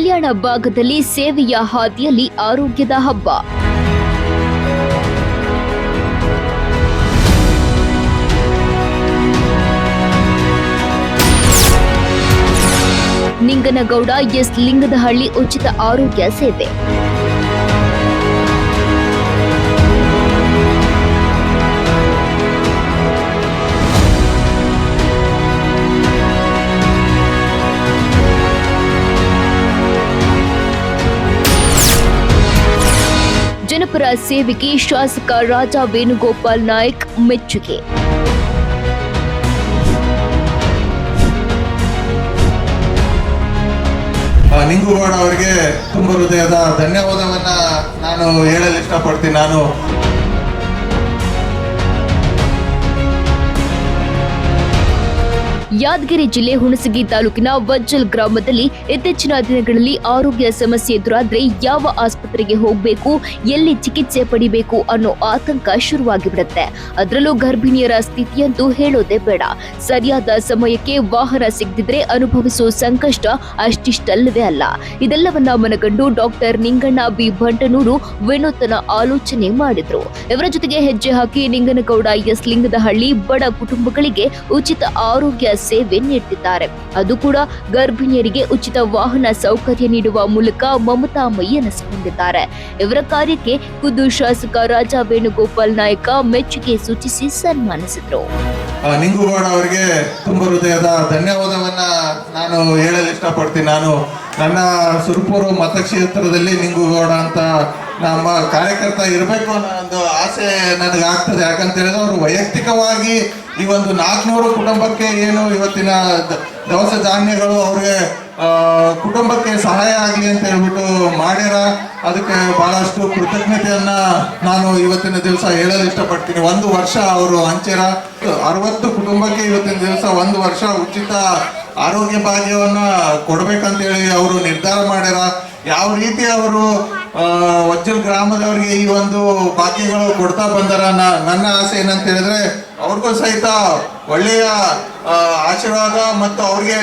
ಕಲ್ಯಾಣ ಭಾಗದಲ್ಲಿ ಸೇವೆಯ ಹಾದಿಯಲ್ಲಿ ಆರೋಗ್ಯದ ಹಬ್ಬ. ನಿಂಗನಗೌಡ ಎಸ್ ಲಿಂಗದಹಳ್ಳಿ ಉಚಿತ ಆರೋಗ್ಯ ಸೇವೆ. ಜನಪರ ಸೇವೆಗೆ ಶಾಸಕ ರಾಜ ವೇಣುಗೋಪಾಲ್ ನಾಯಕ್ ಮೆಚ್ಚುಗೆ. ನಿಂಗುಗೌಡ ಅವರಿಗೆ ತುಂಬ ಹೃದಯದ ಧನ್ಯವಾದವನ್ನ ನಾನು ಹೇಳಲು ಇಷ್ಟಪಡ್ತೀನಿ. ನಾನು ಯಾದಗಿರಿ ಜಿಲ್ಲೆ ಹುಣಸಗಿ ತಾಲೂಕಿನ ವಜ್ಜಲ್ ಗ್ರಾಮದಲ್ಲಿ ಇತ್ತೀಚಿನ ದಿನಗಳಲ್ಲಿ ಆರೋಗ್ಯ ಸಮಸ್ಯೆ ಎದುರಾದ್ರೆ ಯಾವ ಆಸ್ಪತ್ರೆಗೆ ಹೋಗಬೇಕು, ಎಲ್ಲಿ ಚಿಕಿತ್ಸೆ ಪಡಿಬೇಕು ಅನ್ನೋ ಆತಂಕ ಶುರುವಾಗಿ ಬಿಡುತ್ತೆ ಅದರಲ್ಲೂ ಗರ್ಭಿಣಿಯರ ಸ್ಥಿತಿಯಂತೂ ಹೇಳೋದೇ ಬೇಡ. ಸರಿಯಾದ ಸಮಯಕ್ಕೆ ವಾಹನ ಸಿಗದಿದ್ರೆ ಅನುಭವಿಸೋ ಸಂಕಷ್ಟ ಅಷ್ಟಿಷ್ಟಲ್ಲವೇ ಅಲ್ಲ. ಇದೆಲ್ಲವನ್ನ ಮನಗಂಡು ಡಾಕ್ಟರ್ ನಿಂಗಣ್ಣ ಬಿ ಭಂಟನೂರು ವಿನೂತನ ಆಲೋಚನೆ ಮಾಡಿದ್ರು. ಇವರ ಜೊತೆಗೆ ಹೆಜ್ಜೆ ಹಾಕಿ ನಿಂಗನಗೌಡ ಎಸ್ ಲಿಂಗದಹಳ್ಳಿ ಬಡ ಕುಟುಂಬಗಳಿಗೆ ಉಚಿತ ಆರೋಗ್ಯ ಸೇವೆ ನೀಡುತ್ತಿದ್ದಾರೆ. ಅದು ಕೂಡ ಗರ್ಭಿಣಿಯರಿಗೆ ಉಚಿತ ವಾಹನ ಸೌಕರ್ಯ ನೀಡುವ ಮೂಲಕ ಮಮತಾ ಮೈಯನಿಸಿಕೊಂಡಿದ್ದಾರೆ ಇವರ ಕಾರ್ಯಕ್ಕೆ ಖುದ್ದು ಶಾಸಕ ರಾಜಾ ವೇಣುಗೋಪಾಲ್ ನಾಯಕ ಮೆಚ್ಚುಗೆ ಸೂಚಿಸಿ ಸನ್ಮಾನಿಸಿದರು. ನಿಂಗುಗೌಡ ಅವರಿಗೆ ತುಂಬ ಹೃದಯದ ಧನ್ಯವಾದವನ್ನ ನಾನು ಹೇಳಲು ಇಷ್ಟಪಡ್ತೀನಿ. ನಾನು ನನ್ನ ಸುರಪುರ ಮತಕ್ಷೇತ್ರದಲ್ಲಿ ನಿಂಗುಗೌಡ ಅಂತ ನಮ್ಮ ಕಾರ್ಯಕರ್ತ ಇರಬೇಕು ಅನ್ನೋ ಒಂದು ಆಸೆ ನನಗೆ ಆಗ್ತದೆ ಯಾಕಂತ ಹೇಳಿದ್ರೆ ಅವರು ವೈಯಕ್ತಿಕವಾಗಿ ಈ ಒಂದು ನಾಲ್ಕುನೂರು ಕುಟುಂಬಕ್ಕೆ ಏನು ಇವತ್ತಿನ ದವಸ ಧಾನ್ಯಗಳು ಅವ್ರಿಗೆ ಕುಟುಂಬಕ್ಕೆ ಸಹಾಯ ಆಗಲಿ ಅಂತ ಹೇಳ್ಬಿಟ್ಟು ಮಾಡ್ಯಾರ. ಅದಕ್ಕೆ ಬಹಳಷ್ಟು ಕೃತಜ್ಞತೆಯನ್ನ ನಾನು ಇವತ್ತಿನ ದಿವಸ ಹೇಳಲು ಇಷ್ಟಪಡ್ತೀನಿ. ಒಂದು ವರ್ಷ ಅವರು ಹಂಚ್ಯಾರ. ಅರವತ್ತು ಕುಟುಂಬಕ್ಕೆ ಇವತ್ತಿನ ದಿವಸ ಒಂದು ವರ್ಷ ಉಚಿತ ಆರೋಗ್ಯ ಭಾಗ್ಯವನ್ನ ಕೊಡ್ಬೇಕಂತೇಳಿ ಅವರು ನಿರ್ಧಾರ ಮಾಡ್ಯಾರ. ಯಾವ ರೀತಿ ಅವರು ಗ್ರಾಮದವರಿಗೆ ಈ ಒಂದು ಭಾಗ್ಯಗಳು ಕೊಡ್ತಾ ಬಂದಾರ ನನ್ನ ಆಸೆ ಏನಂತ ಹೇಳಿದ್ರೆ ಅವ್ರಿಗೂ ಸಹಿತ ಒಳ್ಳೆಯ ಆಶೀರ್ವಾದ ಮತ್ತು ಅವ್ರಿಗೆ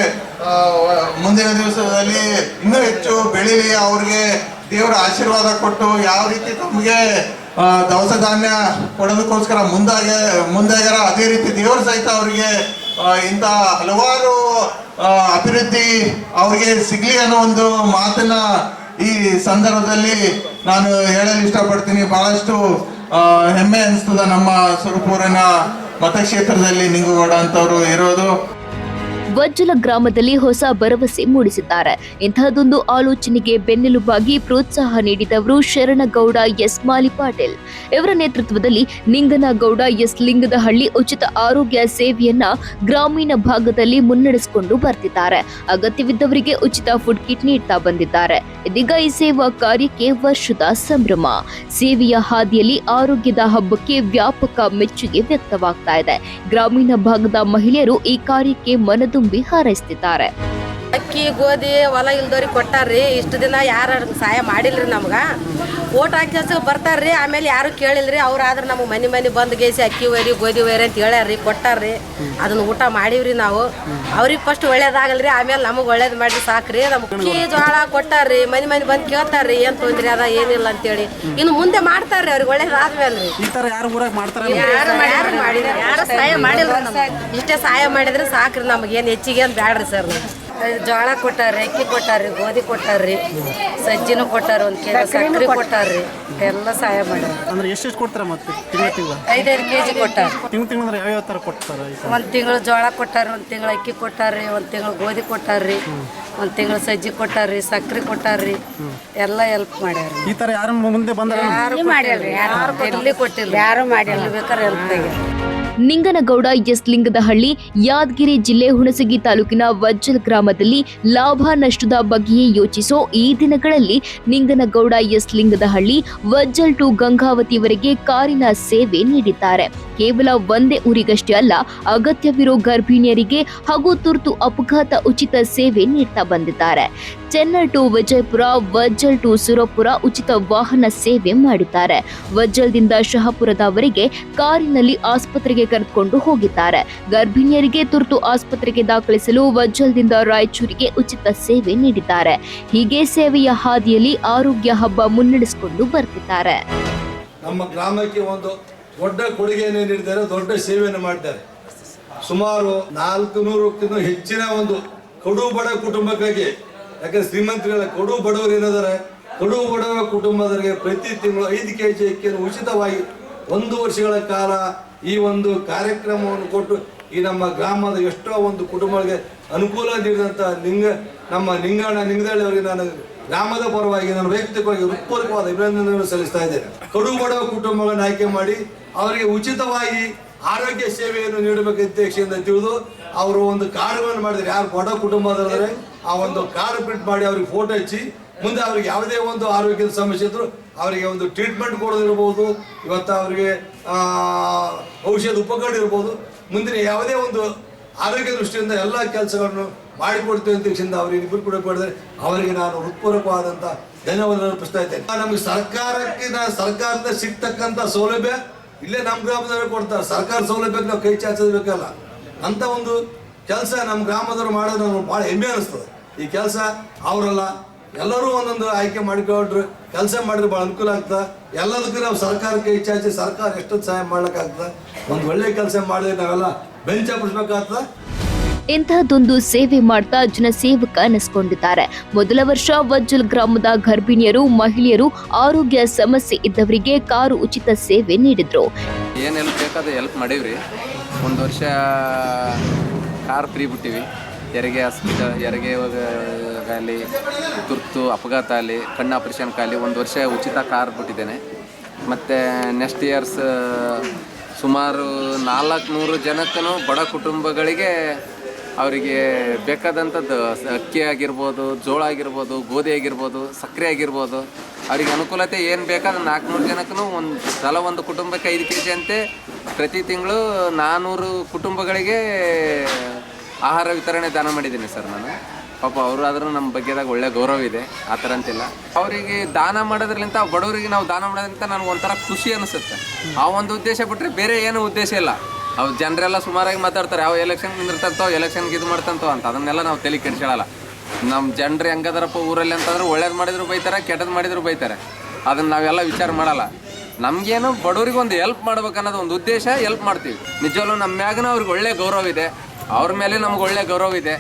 ಮುಂದಿನ ದಿವಸದಲ್ಲಿ ಇನ್ನೂ ಹೆಚ್ಚು ಬೆಳೀಲಿ, ಅವ್ರಿಗೆ ದೇವರ ಆಶೀರ್ವಾದ ಕೊಟ್ಟು ಯಾವ ರೀತಿ ತಮಗೆ ದವಸ ಧಾನ್ಯ ಕೊಡೋದಕ್ಕೋಸ್ಕರ ಮುಂದಾಗೆ, ಮುಂದಾಗ್ಯಾರ, ಅದೇ ರೀತಿ ದೇವರು ಸಹಿತ ಅವರಿಗೆ ಇಂಥ ಹಲವಾರು ಅಭಿವೃದ್ಧಿ ಅವ್ರಿಗೆ ಸಿಗ್ಲಿ ಅನ್ನೋ ಒಂದು ಮಾತನ್ನ ಈ ಸಂದರ್ಭದಲ್ಲಿ ನಾನು ಹೇಳಲು ಇಷ್ಟಪಡ್ತೀನಿ ಬಹಳಷ್ಟು ಹೆಮ್ಮೆ ಅನಿಸ್ತದ ನಮ್ಮ ಸುರಪೂರಿನ ಮತಕ್ಷೇತ್ರದಲ್ಲಿ ನಿಂಗುಗೌಡ ಅಂತವರು ಇರೋದು. ವಜ್ಜಲ ಗ್ರಾಮದಲ್ಲಿ ಹೊಸ ಭರವಸೆ ಮೂಡಿಸಿದ್ದಾರೆ. ಇಂತಹದೊಂದು ಆಲೋಚನೆಗೆ ಬೆನ್ನೆಲುಬಾಗಿ ಪ್ರೋತ್ಸಾಹ ನೀಡಿದವರು ಶರಣಗೌಡ ಎಸ್ ಮಾಲಿ ಪಾಟೀಲ್. ಇವರ ನೇತೃತ್ವದಲ್ಲಿ ನಿಂಗನಗೌಡ ಎಸ್ ಲಿಂಗದಹಳ್ಳಿ ಉಚಿತ ಆರೋಗ್ಯ ಸೇವೆಯನ್ನ ಗ್ರಾಮೀಣ ಭಾಗದಲ್ಲಿ ಮುನ್ನಡೆಸಿಕೊಂಡು ಬರ್ತಿದ್ದಾರೆ. ಅಗತ್ಯವಿದ್ದವರಿಗೆ ಉಚಿತ ಫುಡ್ ಕಿಟ್ ನೀಡ್ತಾ ಬಂದಿದ್ದಾರೆ. ಇದೀಗ ಈ ಸೇವಾ ಕಾರ್ಯಕ್ಕೆ ವರ್ಷದ ಸಂಭ್ರಮ. ಸೇವೆಯ ಹಾದಿಯಲ್ಲಿ ಆರೋಗ್ಯದ ಹಬ್ಬಕ್ಕೆ ವ್ಯಾಪಕ ಮೆಚ್ಚುಗೆ ವ್ಯಕ್ತವಾಗ್ತಾ ಇದೆ. ಗ್ರಾಮೀಣ ಭಾಗದ ಮಹಿಳೆಯರು ಈ ಕಾರ್ಯಕ್ಕೆ ಮನದುಂಬಿ ಹಾರೈಸುತ್ತಿದ್ದಾರೆ ಅಕ್ಕಿ ಗೋಧಿ ಹೊಲ ಇಲ್ದವ್ರಿಗೆ ಕೊಟ್ಟಾರ್ರಿ. ಇಷ್ಟು ದಿನ ಯಾರು ಸಹಾಯ ಮಾಡಿಲ್ರಿ ನಮ್ಗೆ. ಓಟ್ ಹಾಕಿ ಬರ್ತಾರ್ರಿ. ಆಮೇಲೆ ಯಾರು ಕೇಳಿಲ್ರಿ. ಅವ್ರು ಆದ್ರೆ ನಮಗೆ ಮನೆ ಮನೆ ಬಂದು ಗೇಸಿ ಅಕ್ಕಿ ಒಯ್ರಿ ಗೋಧಿ ಒಯ್ರಿ ಅಂತ ಹೇಳ್ಯಾರ್ರಿ ಕೊಟ್ಟಾರ್ರಿ. ಅದನ್ನ ಊಟ ಮಾಡೀವ್ರಿ ನಾವು. ಅವ್ರಿಗೆ ಫಸ್ಟ್ ಒಳ್ಳೇದಾಗಲ್ರಿ. ಆಮೇಲೆ ನಮಗೆ ಒಳ್ಳೇದು ಮಾಡಿ ಸಾಕ್ರಿ. ನಮ್ಗೆ ಅಕ್ಕಿ ಜೋಳ ಕೊಟ್ಟಾರ್ರಿ. ಮನೆ ಮನೆ ಬಂದು ಕೇಳ್ತಾರ್ರಿ. ಏನು ತೊಂದ್ರೆ ಅದ ಏನಿಲ್ಲ ಅಂತೇಳಿ. ಇನ್ನು ಮುಂದೆ ಮಾಡ್ತಾರ್ರಿ ಅವ್ರಿಗೆ ಒಳ್ಳೇದಾದ್ಮೇಲೆ ರೀ ಯಾರು ಮಾಡಿಲ್ಲ ಇಷ್ಟೇ ಸಹಾಯ ಮಾಡಿದ್ರೆ ಸಾಕ್ರಿ ನಮ್ಗೆ. ಏನು ಹೆಚ್ಚಿಗೆ ಏನು ಬ್ಯಾಡ್ರಿ ಸರ್. ಜೋಳ ಕೊಟ್ಟಾರ್ರಿ ಅಕ್ಕಿ ಕೊಟ್ಟಾರ್ರಿ ಗೋಧಿ ಕೊಟ್ಟಾರ್ರಿ ಸಜ್ಜಿನೂ ಕೊಟ್ಟಾರ ಒಂದು ಕೆ ಸಕ್ಕರೆ ಕೊಟ್ಟಾರ್ರಿ. ಎಲ್ಲ ಸಹಾಯ ಮಾಡ್ಯಾರ. ಅಂದ್ರೆ ಎಷ್ಟು ಕೊಡ್ತಾರ ಮತ್ತೆ ತಿಂಗಳ ತಿಂಗಳ? ಐದೈದು ಕೆ ಜಿ ಕೊಟ್ಟಾರ. ತಿಂಗಳ ತಿಂಗಳ ಕೊಡ್ತಾರ ತರ? ಒಂದು ತಿಂಗಳು ಜೋಳ ಕೊಟ್ಟಾರ ಒಂದು ತಿಂಗಳು ಅಕ್ಕಿ ಕೊಟ್ಟಾರ್ರಿ ಒಂದು ತಿಂಗಳು ಗೋಧಿ ಕೊಟ್ಟಾರ್ರಿ ಒಂದು ತಿಂಗಳು ಸಜ್ಜಿ ಕೊಟ್ಟಾರ್ರಿ ಸಕ್ಕರೆ ಕೊಟ್ಟಾರ್ರಿ ಎಲ್ಲ ಹೆಲ್ಪ್ ಮಾಡ್ಯಾರ. ಈ ತರ ಯಾರು ಮುಂದೆ ಬಂದ್ರೆ? ಯಾರು ಮಾಡ್ಯಾರ ಯಾರು ಎಲ್ಲಿ ಕೊಟ್ಟಿಲ್ಲ? ಯಾರು ಮಾಡಿಲ್ಲ ಬೇಕಾದ್ರೆ ಹೆಲ್ಪ್ ತೆಗಿ ನಿಂಗನಗೌಡ ಎಸ್ ಲಿಂಗದಹಳ್ಳಿ ಯಾದಗಿರಿ ಜಿಲ್ಲೆ ಹುಣಸಗಿ ತಾಲೂಕಿನ ವಜ್ಜಲ್ ಗ್ರಾಮದಲ್ಲಿ ಲಾಭ ನಷ್ಟದ ಬಗ್ಗೆಯೇ ಯೋಚಿಸೋ ಈ ದಿನಗಳಲ್ಲಿ ನಿಂಗನಗೌಡ ಎಸ್ ಲಿಂಗದಹಳ್ಳಿ ವಜ್ಜಲ್ ಟು ಗಂಗಾವತಿವರೆಗೆ ಕಾರಿನ ಸೇವೆ ನೀಡಿದ್ದಾರೆ. ಕೇವಲ ಒಂದೇ ಊರಿಗಷ್ಟೇ ಅಲ್ಲ, ಅಗತ್ಯವಿರೋ ಗರ್ಭಿಣಿಯರಿಗೆ ಹಾಗೂ ತುರ್ತು ಅಪಘಾತ ಉಚಿತ ಸೇವೆ ನೀಡ್ತಾ ಬಂದಿದ್ದಾರೆ. ಚೆನ್ನೈ ಟು ವಿಜಯಪುರ ವಜ್ಜಲ್ ಟು ಸುರಪುರ ಉಚಿತ ವಾಹನ ಸೇವೆ ಮಾಡಿದ್ದಾರೆ ವಜ್ಜಲ್ದಿಂದ ಶಹಪುರದವರೆಗೆ ಕಾರಿನಲ್ಲಿ ಆಸ್ಪತ್ರೆಗೆ ಕರೆದುಕೊಂಡು ಹೋಗಿದ್ದಾರೆ. ಗರ್ಭಿಣಿಯರಿಗೆ ತುರ್ತು ಆಸ್ಪತ್ರೆಗೆ ದಾಖಲಿಸಲು ವಜ್ಜಲ್ದಿಂದ ರಾಯಚೂರಿಗೆ ಉಚಿತ ಸೇವೆ ನೀಡಿದ್ದಾರೆ. ಹೀಗೆ ಸೇವೆಯ ಹಾದಿಯಲ್ಲಿ ಆರೋಗ್ಯ ಹಬ್ಬ ಮುನ್ನಡೆಸಿಕೊಂಡು ಬರ್ತಿದ್ದಾರೆ. ನಮ್ಮ ಗ್ರಾಮಕ್ಕೆ ಒಂದು ದೊಡ್ಡ ಕೊಡುಗೆಯನ್ನು ನೀಡಿದ್ದಾರೆ, ದೊಡ್ಡ ಸೇವೆಯನ್ನು ಮಾಡಿದ್ದಾರೆ. ಸುಮಾರು ನಾಲ್ಕು ನೂರಕ್ಕಿಂತ ಹೆಚ್ಚಿನ ಒಂದು ಕಡು ಬಡ ಕುಟುಂಬಕ್ಕಾಗಿ ಯಾಕಂದ್ರೆ ಶ್ರೀಮಂತರಿಲ್ಲ ಕಡು ಬಡವರು ಏನಾದರೆ ಕಡು ಬಡವ ಕುಟುಂಬದವರಿಗೆ ಪ್ರತಿ ತಿಂಗಳು ಐದು ಕೆ ಜಿ ಅಕ್ಕಿಯನ್ನು ಉಚಿತವಾಗಿ ಒಂದು ವರ್ಷಗಳ ಕಾಲ ಈ ಒಂದು ಕಾರ್ಯಕ್ರಮವನ್ನು ಕೊಟ್ಟು ಈ ನಮ್ಮ ಗ್ರಾಮದ ಎಷ್ಟೋ ಒಂದು ಕುಟುಂಬಗಳಿಗೆ ಅನುಕೂಲ ನೀಡಿದಂಥ ನಿಂಗ ನಮ್ಮ ನಿಂಗಣ್ಣ ನಿಂಗದಳ್ಳಿ ಅವರಿಗೆ ನಾನು ಗ್ರಾಮದ ಪರವಾಗಿ ನಾನು ವೈಯಕ್ತಿಕವಾಗಿ ಹೃತ್ಪೂರ್ವಕವಾದ ಅಭಿನಂದನೆಗಳನ್ನು ಸಲ್ಲಿಸ್ತಾ ಇದ್ದೇನೆ. ಕಡು ಬಡವ ಕುಟುಂಬಗಳನ್ನು ಆಯ್ಕೆ ಮಾಡಿ ಅವರಿಗೆ ಉಚಿತವಾಗಿ ಆರೋಗ್ಯ ಸೇವೆಯನ್ನು ನೀಡಬೇಕು ಉದ್ದೇಶದಿಂದ ತಿಳಿದು ಅವರು ಒಂದು ಕಾರ್ಡ್ಗಳನ್ನು ಮಾಡಿದ್ರೆ ಯಾರು ಬಡ ಕುಟುಂಬದವರೆ? ಆ ಒಂದು ಕಾರ್ಡ್ ಪ್ರಿಂಟ್ ಮಾಡಿ ಅವ್ರಿಗೆ ಫೋಟೋ ಹಚ್ಚಿ, ಮುಂದೆ ಅವ್ರಿಗೆ ಯಾವುದೇ ಒಂದು ಆರೋಗ್ಯದ ಸಮಸ್ಯೆ ಇದ್ರು ಅವರಿಗೆ ಒಂದು ಟ್ರೀಟ್ಮೆಂಟ್ ಕೊಡೋದಿರ್ಬೋದು, ಇವತ್ತು ಅವರಿಗೆ ಔಷಧ ಉಪಕರಣ ಇರ್ಬೋದು, ಮುಂದಿನ ಯಾವುದೇ ಒಂದು ಆರೋಗ್ಯ ದೃಷ್ಟಿಯಿಂದ ಎಲ್ಲ ಕೆಲಸಗಳನ್ನು ಮಾಡಿಕೊಡ್ತೇವೆ ಅಂತ ಅವರಿಗೆ ಇಬ್ಬರು ಕೂಡ ಪಡೆದರೆ ಅವರಿಗೆ ನಾನು ಹೃತ್ಪೂರ್ವಕವಾದಂಥ ಧನ್ಯವಾದ ಅರ್ಪಿಸ್ತಾ ಇದ್ದೇನೆ. ನಮಗೆ ಸರ್ಕಾರಕ್ಕೆ ಸರ್ಕಾರದಿಂದ ಸಿಗ್ತಕ್ಕಂಥ ಸೌಲಭ್ಯ ಇಲ್ಲೇ ನಮ್ಮ ಗ್ರಾಮದವರು ಕೊಡ್ತಾರೆ. ಸರ್ಕಾರ ಸೌಲಭ್ಯಕ್ಕೆ ನಾವು ಕೈ ಚಾಚಿಸಬೇಕಲ್ಲ ಅಂಥ ಒಂದು ಕೆಲಸ ನಮ್ಮ ಗ್ರಾಮದವರು ಮಾಡೋದು ನಮ್ಗೆ ಭಾಳ ಹೆಮ್ಮೆ ಅನಿಸ್ತದೆ. ಈ ಕೆಲಸ ಅವರಲ್ಲ. ಎಲ್ಲರೂ ಒಂದೊಂದು ಆಯ್ಕೆ ಮಾಡಿಕೊಂಡ್ರು. ಕೆಲಸ ಮಾಡಿದ್ರೆ ಭಾಳ ಅನುಕೂಲ ಆಗ್ತದೆ. ಎಲ್ಲದಕ್ಕೂ ನಾವು ಸರ್ಕಾರಕ್ಕೆ ಕೈ ಸರ್ಕಾರ ಎಷ್ಟೊಂದು ಸಹಾಯ ಮಾಡ್ಲಿಕ್ಕಾಗ್ತದೆ ಒಂದು ಒಳ್ಳೆ ಕೆಲಸ ಮಾಡಿದ್ರೆ ನಾವೆಲ್ಲ ಬೆಂಚ ಹಬ್ಬಿಸ್ಬೇಕಾಗ್ತದೆ ಇಂತಹದೊಂದು ಸೇವೆ ಮಾಡ್ತಾ ಜನಸೇವಕ ಅನಿಸ್ಕೊಂಡಿದ್ದಾರೆ. ಮೊದಲ ವರ್ಷ ವಜ್ಜಲ್ ಗ್ರಾಮದ ಗರ್ಭಿಣಿಯರು ಮಹಿಳೆಯರು ಆರೋಗ್ಯ ಸಮಸ್ಯೆ ಇದ್ದವರಿಗೆ ಕಾರು ಉಚಿತ ಸೇವೆ ನೀಡಿದ್ರು. ಏನು ಹೆಲ್ಪ್ ಬೇಕಾದ ಹೆಲ್ಪ್ ಮಾಡೀವ್ರಿ. ಒಂದು ವರ್ಷ ಕಾರ್ ಫ್ರೀ ಬಿಟ್ಟಿವಿ. ಹೆರಿಗೆ ಹಾಸ್ಪಿಟಲ್ ಹೆರಿಗೆ ಆಗಲಿ ತುರ್ತು ಅಪಘಾತ ಆಗಲಿ ಕಣ್ಣು ಆಪ್ರೇಷನ್ ಆಗಲಿ ಒಂದು ವರ್ಷ ಉಚಿತ ಕಾರ್ ಬಿಟ್ಟಿದ್ದೇನೆ. ಮತ್ತು ನೆಕ್ಸ್ಟ್ ಇಯರ್ಸ್ ಸುಮಾರು ನಾಲ್ಕುನೂರು ಜನಕ್ಕೂ ಬಡ ಕುಟುಂಬಗಳಿಗೆ ಅವರಿಗೆ ಬೇಕಾದಂಥದ್ದು ಅಕ್ಕಿ ಆಗಿರ್ಬೋದು, ಜೋಳ ಆಗಿರ್ಬೋದು, ಗೋಧಿ ಆಗಿರ್ಬೋದು, ಸಕ್ಕರೆ ಆಗಿರ್ಬೋದು, ಅವರಿಗೆ ಅನುಕೂಲತೆ ಏನು ಬೇಕಾದ್ರೆ ನಾಲ್ಕುನೂರು ಜನಕ್ಕೂ ಒಂದು ಸಲ ಒಂದು ಕುಟುಂಬಕ್ಕೆ ಐದು ಕೆ ಜಿ ಅಂತೆ ಪ್ರತಿ ತಿಂಗಳು ನಾನ್ನೂರು ಕುಟುಂಬಗಳಿಗೆ ಆಹಾರ ವಿತರಣೆ ದಾನ ಮಾಡಿದ್ದೀನಿ ಸರ್ ನಾನು. ಪಾಪ ಅವರು ಆದರೂ ನಮ್ಮ ಬಗ್ಗೆದಾಗ ಒಳ್ಳೆ ಗೌರವ ಇದೆ, ಆ ಥರ ಅಂತಿಲ್ಲ. ಅವರಿಗೆ ದಾನ ಮಾಡೋದ್ರಲ್ಲಿಂತ ಬಡವರಿಗೆ ನಾವು ದಾನ ಮಾಡೋದ್ರಿಂದ ನನಗೆ ಒಂಥರ ಖುಷಿ ಅನಿಸುತ್ತೆ. ಆ ಒಂದು ಉದ್ದೇಶ ಬಿಟ್ಟರೆ ಬೇರೆ ಏನೂ ಉದ್ದೇಶ ಇಲ್ಲ. ಅವು ಜನರೆಲ್ಲ ಸುಮಾರಾಗಿ ಮಾತಾಡ್ತಾರೆ ಯಾವ ಎಲೆಕ್ಷನ್ ನಿಂದಿರ್ತಂತೋ ಎಲೆಕ್ಷನ್ಗೆ ಇದು ಮಾಡ್ತಂತೋ ಅಂತ. ಅದನ್ನೆಲ್ಲ ನಾವು ತಲೆ ಕೆಡಿಸ್ಕೊಳ್ಳಲ್ಲ ನಮ್ಮ ಜನರು ಹೆಂಗದಾರಪ್ಪ ಊರಲ್ಲಿ ಅಂತಂದ್ರೆ ಒಳ್ಳೇದು ಮಾಡಿದ್ರು ಬೈತಾರೆ ಕೆಟ್ಟದ್ದು ಮಾಡಿದ್ರು ಬೈತಾರೆ. ಅದನ್ನು ನಾವೆಲ್ಲ ವಿಚಾರ ಮಾಡಲ್ಲ. ನಮಗೇನು ಬಡವರಿಗೆ ಒಂದು ಹೆಲ್ಪ್ ಮಾಡ್ಬೇಕು ಅನ್ನೋದು ಒಂದು ಉದ್ದೇಶ ಹೆಲ್ಪ್ ಮಾಡ್ತೀವಿ. ನಿಜವಾಗ್ಲೂ ನಮ್ಮ ಮ್ಯಾಗನ ಅವ್ರಿಗೆ ಒಳ್ಳೆ ಗೌರವ ಇದೆ. ಅವ್ರ ಮೇಲೆ ನಮ್ಗೆ ಒಳ್ಳೆ ಗೌರವ ಇದೆ.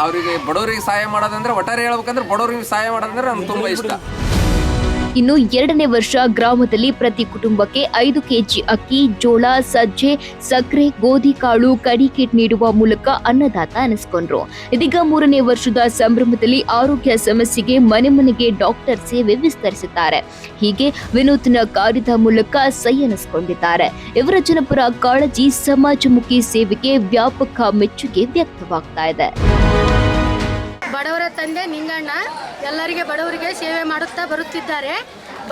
ಅವರಿಗೆ ಬಡವರಿಗೆ ಸಹಾಯ ಮಾಡೋದಂದ್ರೆ ಒಟ್ಟಾರೆ ಹೇಳ್ಬೇಕಂದ್ರೆ ಬಡವರಿಗೆ ಸಹಾಯ ಮಾಡೋದಂದ್ರೆ ನಮ್ಗೆ ತುಂಬ ಇಷ್ಟ. ಇನ್ನು ಎರಡನೇ ವರ್ಷ ಗ್ರಾಮದಲ್ಲಿ ಪ್ರತಿ ಕುಟುಂಬಕ್ಕೆ ಐದು ಕೆಜಿ ಅಕ್ಕಿ, ಜೋಳ, ಸಜ್ಜೆ, ಸಕ್ಕರೆ, ಗೋಧಿ ಕಾಳು, ಕಡಿ ಕಿಟ್ ನೀಡುವ ಮೂಲಕ ಅನ್ನದಾತ ಅನಿಸಿಕೊಂಡ್ರು. ಇದೀಗ ಮೂರನೇ ವರ್ಷದ ಸಂಭ್ರಮದಲ್ಲಿ ಆರೋಗ್ಯ ಸಮಸ್ಯೆಗೆ ಮನೆ ಮನೆಗೆ ಡಾಕ್ಟರ್ ಸೇವೆ ವಿಸ್ತರಿಸಿದ್ದಾರೆ. ಹೀಗೆ ವಿನೂತನ ಕಾರ್ಯದ ಮೂಲಕ ಸೈ ಅನಿಸಿಕೊಂಡಿದ್ದಾರೆ. ಇವರ ಜನಪರ ಕಾಳಜಿ ಸಮಾಜಮುಖಿ ಸೇವೆಗೆ ವ್ಯಾಪಕ ಮೆಚ್ಚುಗೆ ವ್ಯಕ್ತವಾಗ್ತಾ ಇದೆ. ಬಡವರ ತಂದೆ ನಿಂಗಣ್ಣ ಎಲ್ಲರಿಗೆ ಬಡವರಿಗೆ ಸೇವೆ ಮಾಡುತ್ತಾ ಬರುತ್ತಿದ್ದಾರೆ.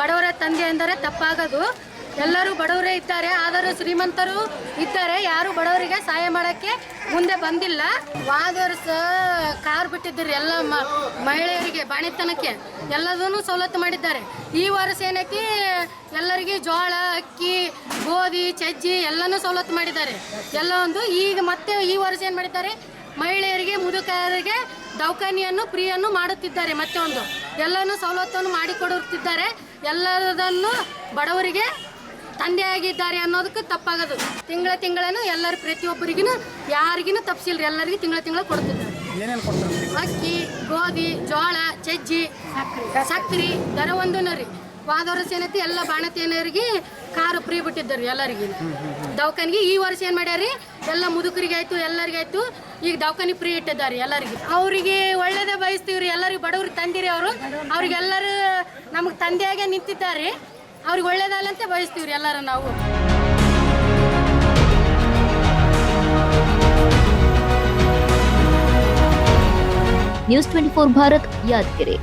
ಬಡವರ ತಂದೆ ಎಂದರೆ ತಪ್ಪಾಗದು. ಎಲ್ಲರೂ ಬಡವರೇ ಇದ್ದಾರೆ, ಆದರೂ ಶ್ರೀಮಂತರು ಇದ್ದಾರೆ. ಯಾರು ಬಡವರಿಗೆ ಸಹಾಯ ಮಾಡೋಕ್ಕೆ ಮುಂದೆ ಬಂದಿಲ್ಲ. ವಾದ ವರ್ಷ ಕಾರ್ ಬಿಟ್ಟಿದ್ದಾರೆ ಎಲ್ಲ ಮಹಿಳೆಯರಿಗೆ, ಬಾಣಿತನಕ್ಕೆ. ಎಲ್ಲದನ್ನು ಸವಲತ್ತು ಮಾಡಿದ್ದಾರೆ. ಈ ವರ್ಷ ಏನಕ್ಕೆ ಎಲ್ಲರಿಗೆ ಜೋಳ, ಅಕ್ಕಿ, ಗೋಧಿ ಚಜ್ಜಿ ಎಲ್ಲನೂ ಸವಲತ್ತು ಮಾಡಿದ್ದಾರೆ. ಎಲ್ಲ ಒಂದು ಈಗ ಮತ್ತೆ ಈ ವರ್ಷ ಏನು ಮಾಡಿದ್ದಾರೆ? ಮಹಿಳೆಯರಿಗೆ ಮುದುಕರಿಗೆ ದೌಖಾನಿಯನ್ನು ಫ್ರೀಯನ್ನು ಮಾಡುತ್ತಿದ್ದಾರೆ ಮತ್ತೆ ಒಂದು ಎಲ್ಲನೂ ಸವಲತ್ತನ್ನು ಮಾಡಿಕೊಡುತ್ತಿದ್ದಾರೆ. ಎಲ್ಲದನ್ನು ಬಡವರಿಗೆ ತಂದೆಯಾಗಿದ್ದಾರೆ ಅನ್ನೋದಕ್ಕೆ ತಪ್ಪಾಗದು. ತಿಂಗಳ ತಿಂಗಳನ್ನು ಎಲ್ಲರ ಪ್ರತಿಯೊಬ್ಬರಿಗೂ ಯಾರಿಗೂ ತಪ್ಪಿಸಿಲ್ರಿ ಎಲ್ಲರಿಗೂ ತಿಂಗಳ ತಿಂಗಳ ಕೊಡ್ತಿದ್ದಾರೆ ಏನೇನು ಕೊಡ್ತಾರೆ? ಅಕ್ಕಿ ಗೋಧಿ ಜೋಳ ಚಜ್ಜಿ ಸಕ್ರೆ ದರ ಒಂದು ರೀ. ವಾದ ವರ್ಷ ಏನೈತಿ ಎಲ್ಲ ಬಾಣತಿಯನರಿಗೆ ಕಾರು ಫ್ರೀ ಬಿಟ್ಟಿದ್ದಾರೆ ಎಲ್ಲರಿಗೂ. ದವಾಖಾನಿಗೆ ಈ ವರ್ಷ ಏನು ಮಾಡ್ಯಾರಿ? ಎಲ್ಲ ಮುದುಕರಿಗೆ ಆಯ್ತು, ಎಲ್ಲರಿಗೆ ಆಯ್ತು. ಈಗ ದವಾಖಾನೆ ಫ್ರೀ ಇಟ್ಟಿದ್ದಾರೆ ಎಲ್ಲರಿಗೆ. ಅವರಿಗೆ ಒಳ್ಳೇದೇ ಬಯಸ್ತೀವ್ರಿ, ಎಲ್ಲರಿಗೆ ಬಡವ್ರಿಗೆ ತಂದಿರಿ ಅವರು. ಅವ್ರಿಗೆಲ್ಲರೂ ನಮಗೆ ತಂದೆಯಾಗೆ ನಿಂತಿದ್ದಾರೆ. ಅವ್ರಿಗೆ ಒಳ್ಳೇದಲ್ಲಂತೆ ಬಯಸ್ತೀವ್ರಿ ಎಲ್ಲರೂ ನಾವು. News twenty four Bharat, Yadagiri.